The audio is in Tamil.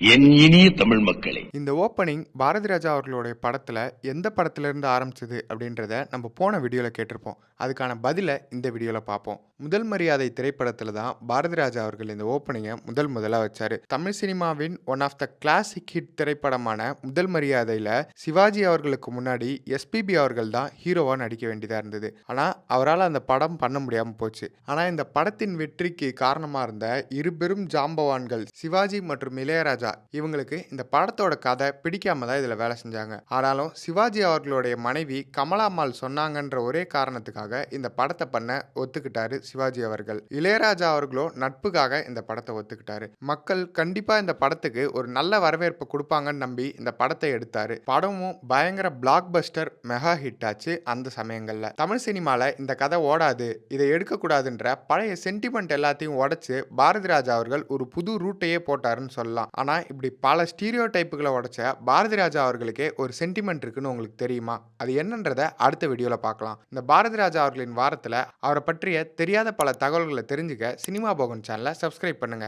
என் இனிய தமிழ் மக்களே. இந்த ஓப்பனிங் பாரதி ராஜா அவர்களுடைய படத்தில் எந்த படத்துலேருந்து ஆரம்பிச்சது அப்படின்றத நம்ம போன வீடியோவில் கேட்டிருப்போம். அதுக்கான பதிலை இந்த வீடியோவில் பார்ப்போம். முதல் மரியாதை திரைப்படத்தில் தான் பாரதிராஜா அவர்கள் இந்த ஓப்பனிங்கை முதல் முதலாக வச்சார். தமிழ் சினிமாவின் one of the classic hit திரைப்படமான முதல் மரியாதையில் சிவாஜி அவர்களுக்கு முன்னாடி எஸ்பிபி அவர்கள் தான் ஹீரோவாக நடிக்க வேண்டியதாக இருந்தது. ஆனால் அவரால் அந்த படம் பண்ண முடியாமல் போச்சு. ஆனால் இந்த படத்தின் வெற்றிக்கு காரணமாக இருந்த இரு பெரும் ஜாம்பவான்கள் சிவாஜி மற்றும் இளையராஜா இவங்களுக்கு இந்த படத்தோட கதை பிடிக்காம தான் இதில் வேலை செஞ்சாங்க. ஆனாலும் சிவாஜி அவர்களுடைய மனைவி கமலாம்மாள் சொன்னாங்கன்ற ஒரே காரணத்துக்காக இந்த படத்தை பண்ண ஒத்துக்கிட்டாரு சிவாஜி அவர்கள். இளையராஜா அவர்களோ நட்புக்காக இந்த படத்தை ஒத்துக்கிட்டாரு. மக்கள் கண்டிப்பாக இந்த படத்துக்கு ஒரு நல்ல வரவேற்பு கொடுப்பாங்கன்னு நம்பி இந்த படத்தை எடுத்தாரு. படமும் பயங்கர பிளாக் பஸ்டர் மெகா ஹிட் ஆச்சு அந்த சமயங்களில். தமிழ் சினிமாவில் இந்த கதை ஓடாது இதை எடுக்கக்கூடாதுன்ற பழைய சென்டிமெண்ட் எல்லாத்தையும் உடைச்சு பாரதி ராஜா அவர்கள் ஒரு புது ரூட்டையே போட்டாருன்னு சொல்லலாம். ஆனால் இப்படி பல ஸ்டீரியோ டைப்புகளை உடைச்ச பாரதி ராஜா அவர்களுக்கே ஒரு சென்டிமெண்ட் இருக்குன்னு உங்களுக்கு தெரியுமா? அது என்னன்றதை அடுத்த வீடியோவில் பார்க்கலாம். இந்த பாரதி ராஜா அவர்களின் வாரத்தில் அவரை பற்றிய தெரியாத பல தகவல்களை தெரிஞ்சுக்க சினிமா போகன் சேனலை சப்ஸ்கிரைப் பண்ணுங்க.